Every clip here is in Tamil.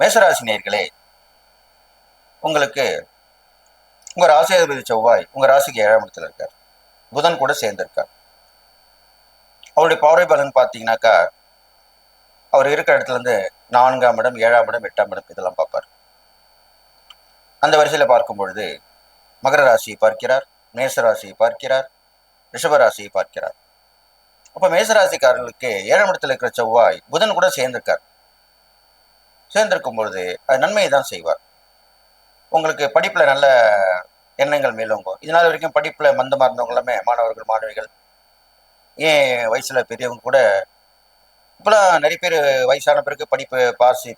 மேசராசி நேர்களே உங்களுக்கு உங்க ராசியாதிபதி செவ்வாய் உங்க ராசிக்கு ஏழாம் இடத்துல இருக்கார். புதன் கூட சேர்ந்திருக்கார். அவருடைய பவரை பலன் பார்த்தீங்கன்னாக்கா அவர் இருக்கிற இடத்துல இருந்து நான்காம் இடம் ஏழாம் இடம் எட்டாம் இடம் இதெல்லாம் பார்ப்பார். அந்த வரிசையில் பார்க்கும் பொழுது மகர ராசியை பார்க்கிறார் மேச ராசியை பார்க்கிறார் ரிஷப ராசியை பார்க்கிறார். அப்போ மேசராசிக்காரர்களுக்கு ஏழாம் இடத்துல இருக்கிற செவ்வாய் புதன் கூட சேர்ந்திருக்கார். சேர்ந்திருக்கும் பொழுது அது நன்மையை தான் செய்வார். உங்களுக்கு படிப்பில் நல்ல எண்ணங்கள் மேலோங்கும். இதனால் வரைக்கும் படிப்பில் மந்தமாக இருந்தவங்க எல்லாமே மாணவர்கள் மாணவிகள் ஏன் வயசில் பெரியவங்க கூட இப்போலாம் நிறைய பேர் வயசான பிறகு படிப்பு பாஸ்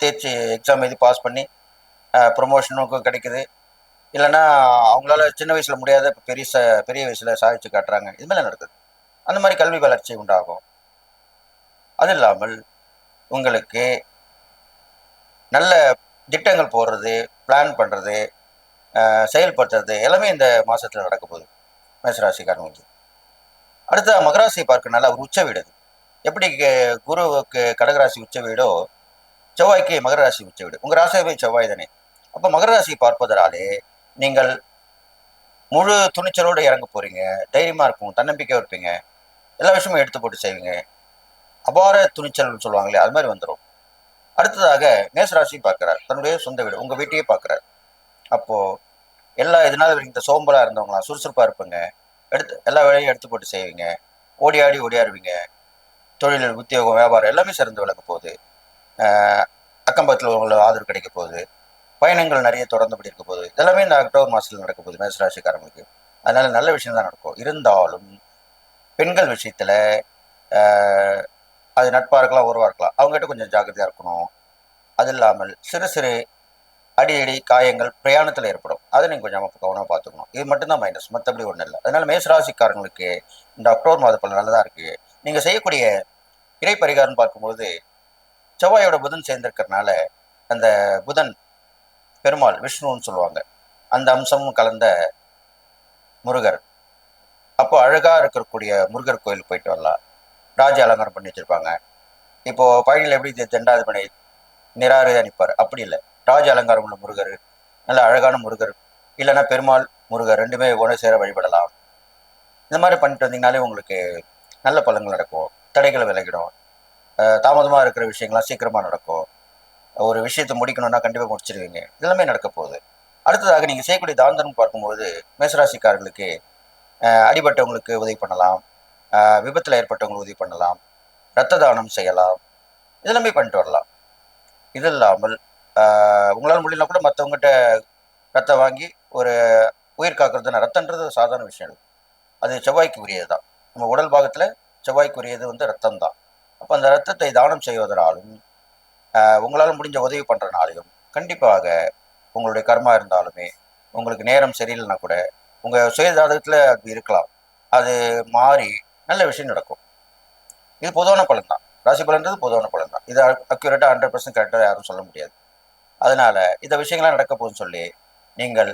தேர்ச்சி எக்ஸாம் எழுதி பாஸ் பண்ணி ப்ரொமோஷனுக்கும் கிடைக்குது. இல்லைன்னா அவங்களால சின்ன வயசில் முடியாத பெரிய ச பெரிய வயசில் சாதிச்சு காட்டுறாங்க. இது மாதிரி நடக்குது. அந்த மாதிரி கல்வி வளர்ச்சி உண்டாகும். அது இல்லாமல் உங்களுக்கு நல்ல திட்டங்கள் போடுறது பிளான் பண்ணுறது செயல்படுத்துறது எல்லாமே இந்த மாதத்தில் நடக்க போகுது. மேசராசிக்காரங்களுக்கு அடுத்த மகராசி பார்க்கனால அவர் உச்ச வீடு அது. எப்படி குருவுக்கு கடகராசி உச்ச வீடோ செவ்வாய்க்கு மகர ராசி உச்ச வீடு. உங்கள் ராசியாவே செவ்வாய் தானே. அப்போ மகர ராசி பார்ப்பதனாலே நீங்கள் முழு துணிச்சலோடு இறங்க போகிறீங்க தைரியமாக இருக்கும் தன்னம்பிக்கையாக இருப்பீங்க. எல்லா விஷயமும் எடுத்து போட்டு செய்வீங்க. அபார துணிச்சல்னு சொல்லுவாங்களே அது மாதிரி வந்துடும் அடுத்ததாக மேசராசி பார்க்கிறார். தன்னுடைய சொந்த வீடு உங்கள் வீட்டையே பார்க்குறார். அப்போது எல்லா இதனால இந்த சோம்பலாக இருந்தவங்களாம் சுறுசுறுப்பாக இருப்பீங்க. எடுத்து எல்லா வேலையும் எடுத்து போட்டு செய்வீங்க. ஓடி ஆடி ஓடியாருவீங்க தொழில் உத்தியோகம் வியாபாரம் எல்லாமே சிறந்து விளக்க போகுது. ஆஹ் அக்கம் பக்கத்தில் உங்களுக்கு ஆதரவு கிடைக்க போகுது. பயணங்கள் நிறைய தொடர்ந்தபடி இருக்க போகுது. இதெல்லாமே இந்த அக்டோபர் மாதத்தில் நடக்க போகுது மேசராசிக்காரங்களுக்கு. அதனால் நல்ல விஷயம் தான் நடக்கும். இருந்தாலும் பெண்கள் விஷயத்தில் அது நட்பாக இருக்கலாம் உறவாக இருக்கலாம் அவங்ககிட்ட கொஞ்சம் ஜாக்கிரதையாக இருக்கணும். அது இல்லாமல் சிறு சிறு அடி அடி காயங்கள் பிரயாணத்தில் ஏற்படும். அதை நீங்கள் கொஞ்சம் கவனமாக பார்த்துக்கணும். இது மட்டும்தான் மைனஸ் மற்றபடி ஒன்றும் இல்லை. அதனால் மேசராசிக்காரங்களுக்கு இந்த அக்டோபர் மாத பலன் நல்லதாக இருக்குது நீங்கள் செய்யக்கூடிய இறை பரிகாரம்னு பார்க்கும்போது செவ்வாயோட புதன் சேர்ந்திருக்கிறதுனால அந்த புதன் பெருமாள் விஷ்ணுன்னு சொல்லுவாங்க. அந்த அம்சமும் கலந்த முருகர். அப்போ அழகாக இருக்கக்கூடிய முருகர் கோயிலுக்கு போயிட்டு வரலாம். ராஜ அலங்காரம் பண்ணி வச்சுருப்பாங்க. இப்போது பழனியில் எப்படி இது பண்ணி நிராறு நிற்பார் அப்படி இல்லை. ராஜ அலங்காரம் உள்ள முருகர் நல்ல அழகான முருகர் இல்லைன்னா பெருமாள் முருகர் ரெண்டுமே ஒன்று சேர வழிபடலாம். இந்த மாதிரி பண்ணிட்டு வந்தீங்கனாலே உங்களுக்கு நல்ல பலன்கள் நடக்கும். தடைகளை விலகிடும். தாமதமாக இருக்கிற விஷயங்கள்லாம் சீக்கிரமாக நடக்கும். ஒரு விஷயத்தை முடிக்கணும்னா கண்டிப்பாக முடிச்சிருவீங்க. இதெல்லாமே நடக்க போகுது. அடுத்ததாக நீங்கள் செய்யக்கூடிய தாந்தனம் பார்க்கும்போது மேசராசிக்காரர்களுக்கு அடிபட்டவங்களுக்கு உதவி பண்ணலாம். விபத்தில் ஏற்பட்டவங்களுக்கு உதவி பண்ணலாம். இரத்த தானம் செய்யலாம். இதெல்லாமே பண்ணிட்டு வரலாம். இது இல்லாமல் உங்களால் முடியலனா கூட மற்றவங்ககிட்ட ரத்தம் வாங்கி ஒரு உயிர் காக்கிறது ரத்தன்றது சாதாரண விஷயம் அது செவ்வாய்க்கு உரியது தான் நம்ம உடல் பாகத்தில் செவ்வாய்க்கு உரியது வந்து ரத்தம் தான் அப்போ அந்த ரத்தத்தை தானம் செய்வதனாலும் உங்களால் முடிஞ்ச உதவி பண்ணுறனாலையும் கண்டிப்பாக உங்களுடைய கர்மா இருந்தாலுமே உங்களுக்கு நேரம் சரியில்லைனா கூட உங்கள் சுயஜாதகத்தில் அது இருக்கலாம். அது மாறி நல்ல விஷயம் நடக்கும். இது பொதுவான பலன் தான் ராசி பலன்றது பொதுவான பலன் தான் இது அக்யூரேட்டாக ஹண்ட்ரட் பர்சன்ட் கரெக்டாக யாரும் சொல்ல முடியாது. அதனால் இந்த விஷயங்கள்லாம் நடக்க போகுதுன்னு சொல்லி நீங்கள்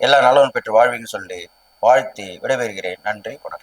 எல்லா நலவும் பெற்று வாழ்வீங்கன்னு சொல்லி வாழ்த்தி விடைபெறுகிறேன். நன்றி வணக்கம்.